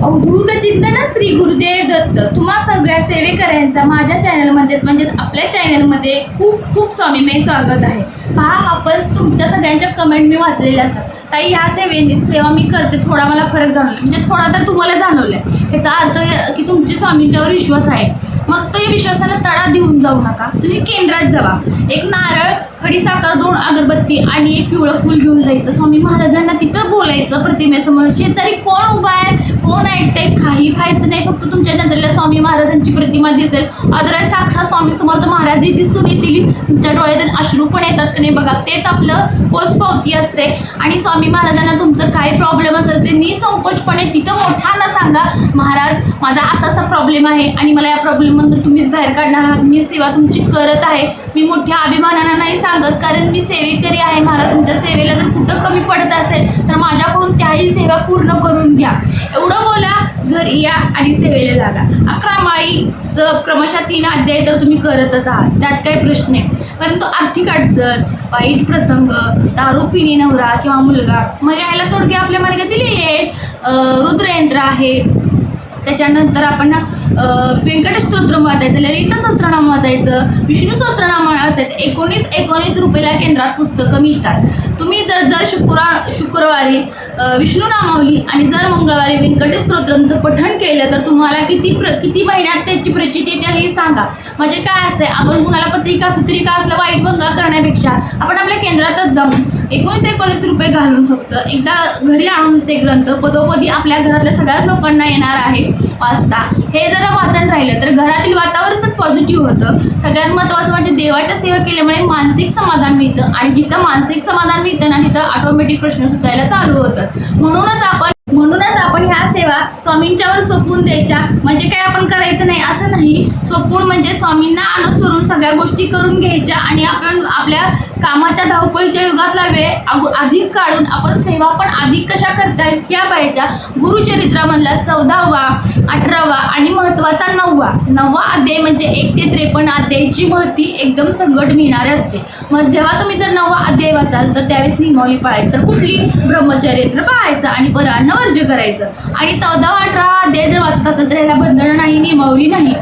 अवधूत चिंतन श्री गुरुदेव दत्त. तुम्हा सगळ्या सेवेकऱ्यांचा माझ्या चॅनलमध्येच म्हणजेच आपल्या चॅनलमध्ये खूप खूप स्वामीमय स्वागत आहे. पहा आपण तुमच्या सगळ्यांच्या कमेंट मी वाचलेल्या असतात. ताई ह्या सेवे सेवा मी करते. थोडा मला फरक जाणवला म्हणजे थोडा तर तुम्हाला जाणवलाय. ह्याचा अर्थ की तुमची स्वामींच्यावर विश्वास आहे. मग तो या विश्वासाला तडा देऊन जाऊ नका. तुम्ही केंद्रात जावा. एक नारळ खडीसाखर दोन अगरबत्ती आणि एक पिवळं फुल घेऊन जायचं. स्वामी महाराजांना तिथं बोलायचं. प्रतिमेसमोर शेजारी कोण उभा आहे? कोण ऐकतंय काही खायचं नाही फक्त तुमच्या नजरेला स्वामी महाराजांची प्रतिमा दिसेल. अदरवाईज साक्षात स्वामी समर्थ महाराजही दिसून येतील. तुमच्या डोळ्यात अश्रू पण येतात की नाही बघा. तेच आपलं पोच पावती असते. आणि स्वामी महाराजांना तुमचं काय प्रॉब्लेम असेल ते निसंकोचपणे तिथं मोठ्यानं सांगा. महाराज माझा असा असा प्रॉब्लेम आहे आणि मला या प्रॉब्लेममधून तुम्हीच बाहेर काढणार आहात. मी सेवा तुमची करत आहे. मी मोठ्या अभिमानानं नाही सांगत कारण मी सेवेकरी आहे. महाराज तुमच्या सेवेला जर कुठं कमी पडत असेल तर माझ्याकडून त्याही सेवा पूर्ण करून घ्या. एवढं बोला घरी या आणि सेवेला लागा. अकरा माळीचं क्रमशः तीन अध्याय तर तुम्ही करतच आहात. त्यात काही प्रश्न आहे. परंतु आर्थिक अडचण वाईट प्रसंग दारू पिणे नवरा किंवा मुलगा मग यायला थोडके आपल्या मार्गात दिलेले आहेत. रुद्रयंत्र आहे. त्याच्यानंतर आपण अं, वाचायचं ललित सहस्त्रनाम वाचायचं विष्णू सहस्त्रनाम वाचायचं. एकोणीस एकोणीस रुपयाला केंद्रात पुस्तकं मिळतात. तुम्ही जर जर शुक्रवार शुक्रवारी विष्णू नामावली आणि जर मंगळवारी व्यंकटेश स्तोत्रांचं पठण केलं तर तुम्हाला किती प्र किती महिन्यात त्याची प्रचिती येते हे सांगा. म्हणजे काय असते आपण कुणाला पत्रिका पत्रिका असलं वाईट भंगा करण्यापेक्षा आपण आपल्या केंद्रातच जाऊन एकोणीस एकोणीस रुपये घालून फक्त एकदा घरी आणून ते ग्रंथ. पदोपदी आपल्या घरातल्या सगळ्याच लोकांना येणार आहे वाचता. हे जर वाचन राहिलं तर घरातील वातावरण पण पॉझिटिव्ह होतं. सगळ्यात महत्त्वाचं म्हणजे देवाच्या सेवा केल्यामुळे मानसिक समाधान मिळतं आणि जिथं मानसिक समाधान मिळतं ना तिथं ऑटोमॅटिक प्रश्न सुटायला चालू होतं. म्हणूनच आपण म्हणूनच आपण ह्या सेवा स्वामींच्यावर सोपवून द्यायच्या. म्हणजे काय आपण करायचं नाही असं नाही. सोपवून म्हणजे स्वामींना अनुसरून सगळ्या गोष्टी करून घ्यायच्या आणि आपण आपल्या कामाच्या धावपळीच्या युगातला वेळ अगो- अधिक काढून आपण सेवा पण अधिक कशा करता येईल ह्या पाहायच्या गुरुचरित्रामधला चौदावा अठरावा आणि महत्त्वाचा नववा. नववा अध्याय म्हणजे एक ते त्रेपन्न अध्यायाची महती एकदम संकट मिळणारी असते. मग जेव्हा तुम्ही जर नववा अध्याय वाचाल तर त्यावेळेस नियमावली पाळायची. तर कुठली? ब्रह्मचरित्र पाळायचं आणि परान्न वर्ज्य करायचं. आणि चौदावा अठरा अध्याय जर वाचत असेल तर ह्याला बंधनं नाही नियमावली नाही.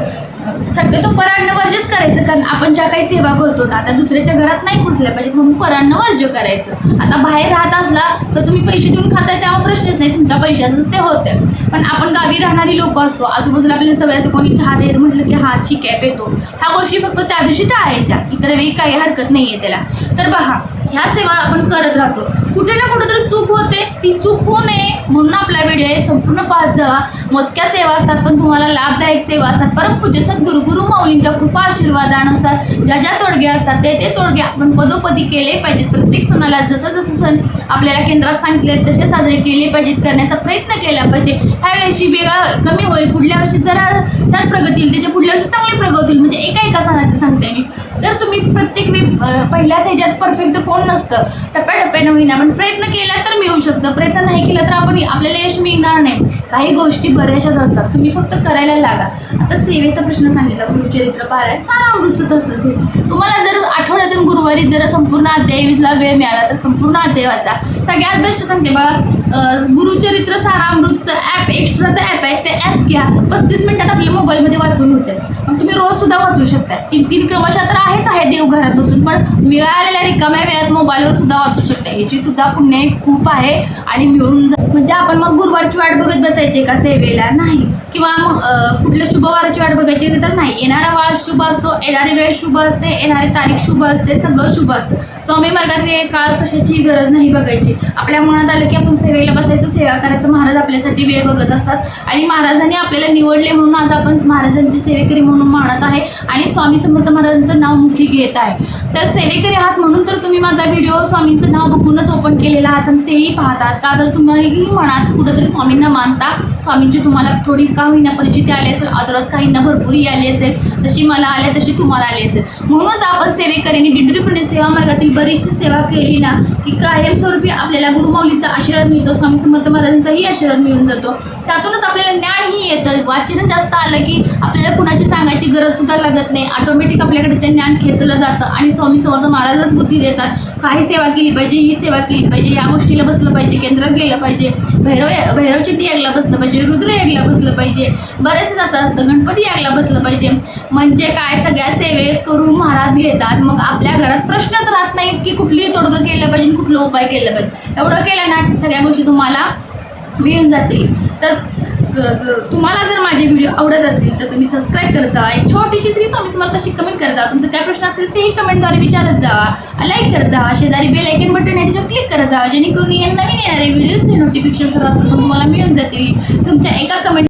शक्यतो परान्न वर्जच करायचं कारण आपण ज्या काही सेवा करतो ना आता दुसऱ्याच्या घरात नाही पोचल्या पाहिजे म्हणून परान्न वर्ज करायचं. आता बाहेर राहत असला तर तुम्ही पैसे देऊन खाताय त्यावर प्रश्नच नाही तुमच्या पैशाचंच ते होतं पण आपण गावी राहणारी लोक असतो आजूबाजूला आपल्याला सवय कोणी चहा देत म्हटलं की हा ठीक आहे पेतो. ह्या गोष्टी फक्त त्या दिवशी टाळायच्या इतर वेळी काही हरकत नाही आहे त्याला. तर बघा ह्या सेवा आपण करत राहतो. कुठे ना कुठेतरी चूक होते. ती चूक होऊ नये म्हणून आपला व्हिडिओ आहे. संपूर्ण पाच जावा मोजक्या सेवा असतात पण तुम्हाला लाभदायक सेवा असतात. परमपूज्य सद्गुरू गुरु माऊलींच्या कृपा आशीर्वादानुसार ज्या ज्या तोडगे असतात ते ते तोडगे आपण पदोपदी केले पाहिजेत. प्रत्येक सणाला जसं जसं सण आपल्याला केंद्रात सांगितले तसे साजरे केले पाहिजेत. करण्याचा प्रयत्न केला पाहिजे. ह्या वर्षी वेगळा कमी होईल. पुढल्या वर्षी जरा त्यात प्रगती होईल. त्याच्या पुढल्या वर्षी चांगली प्रगती होईल. म्हणजे एका एका सणाचं सांगते मी. तर तुम्ही प्रत्येक वेळी पहिल्याच ह्याच्यात परफेक्ट कोण नसतं. टप्प्याटप्प्यानं होईना. पण प्रयत्न केला तर मिळू शकतं. प्रयत्न नाही केला तर आपण आपल्याला यश मिळणार नाही. काही गोष्टी बऱ्याचशाच असतात. तुम्ही फक्त करायला लागा. आता सेवेचा प्रश्न सांगितला. गुरुचरित्र पारायण. सारामृतचं तसंच आहे तुम्हाला जर आठवड्यातून गुरुवारी जर संपूर्ण अध्यायला वेळ मिळाला तर संपूर्ण अध्यायाचा सगळ्यात बेस्ट सांगते बघा. गुरुचरित्र गुरुचरित्र सारामृतचं ॲप एक्स्ट्राचं ॲप आहे. ते ॲप घ्या. पस्तीस मिनिटात आपल्या मोबाईलमध्ये वाचून होते. सुद्धा वाचू शकतात तीन तीन क्रमशः तर आहेच आहे देवघरात बसून पण मिळालेल्या रिकाम्या वेळात मोबाईलवर सुद्धा वाचू शकता याची सुद्धा पुण्य खूप आहे आणि मिळून जा म्हणजे आपण मग गुरुवारची वाट बघत बसायची का सेवेला? नाही. किंवा मग कुठल्या शुभवाराची वाट बघायची तर नाही. येणारा वाळ शुभ असतो येणारी वेळ शुभ असते येणारी तारीख शुभ असते सगळं शुभ असतं. स्वामी मार्गात वेळ काळ कशाची गरज नाही बघायची. आपल्या मनात आलं की आपण सेवेला बसायचं सेवा करायचं. महाराज आपल्यासाठी वेळ बघत असतात. आणि महाराजांनी आपल्याला निवडले म्हणून आज आपण महाराजांची सेवेकरी म्हणून मानत आहे. आणि स्वामी समर्थ महाराजांचं नाव मुखी घेत आहे. तर सेवेकरी आहात म्हणून तर तुम्ही माझा व्हिडिओ स्वामींचं नाव बघूनच ओपन केलेला आहात आणि तेही पाहतात. का तर तुम्ही म्हणाल कुठंतरी स्वामींना मानता. स्वामींची तुम्हाला थोडी का होईना परिचिती आली असेल अदरवाईज काहींना भरपूरही आली असेल जशी मला आल्या तशी तुम्हाला आली असेल. म्हणूनच आपण सेवेकरीने दिंडरीपणे सेवा मार्गातील बरीचशी सेवा केली ना की कायमस्वरूपी आपल्याला गुरुमाऊलीचा आशीर्वाद मिळतो स्वामी समर्थ महाराजांचाही आशीर्वाद मिळून जातो. त्यातूनच आपल्याला ज्ञानही येतं. वाचन जास्त आलं की आपल्याला कुणाची सांगायची गरज सुद्धा लागत नाही. ऑटोमॅटिक आपल्याकडे ते ज्ञान खेचलं जातं आणि स्वामी समर्थ महाराजच बुद्धी देतात. काही सेवा केली पाहिजे ही सेवा केली पाहिजे ह्या गोष्टीला बसलं पाहिजे केंद्रात गेलं पाहिजे. भैरव भैरवचिंडी यायला बसलं पाहिजे. पाहिजे रुद्र यागला बसलं पाहिजे. बरेचसेच असं असतं गणपती यागला बसलं पाहिजे. म्हणजे काय सगळ्या सेवे करून महाराज घेतात. मग आपल्या घरात प्रश्नच राहत नाहीत की कुठली तोडगं केलं पाहिजे कुठलं उपाय केलं पाहिजे. एवढं केलं ना सगळ्या गोष्टी तुम्हाला मिळून जातील. तर तुम्हाला जर माझे व्हिडिओ आवडत असतील तर तुम्ही सबस्क्राईब करत जावा. एक छोटीशी श्री स्वामी समर्थ अशी कमेंट करत जावा. तुमचं काय प्रश्न असेल तेही कमेंटद्वारे विचारत जावा. लाईक करत जावा. शेजारी बेल आयकन बटन आहे त्याच्यावर क्लिक करत जावा. जेणेकरून या नवीन येणारे व्हिडिओचे नोटिफिकेशन सर्वात प्रथम तुम्हाला मिळून जातील. तुमच्या एका कमेंट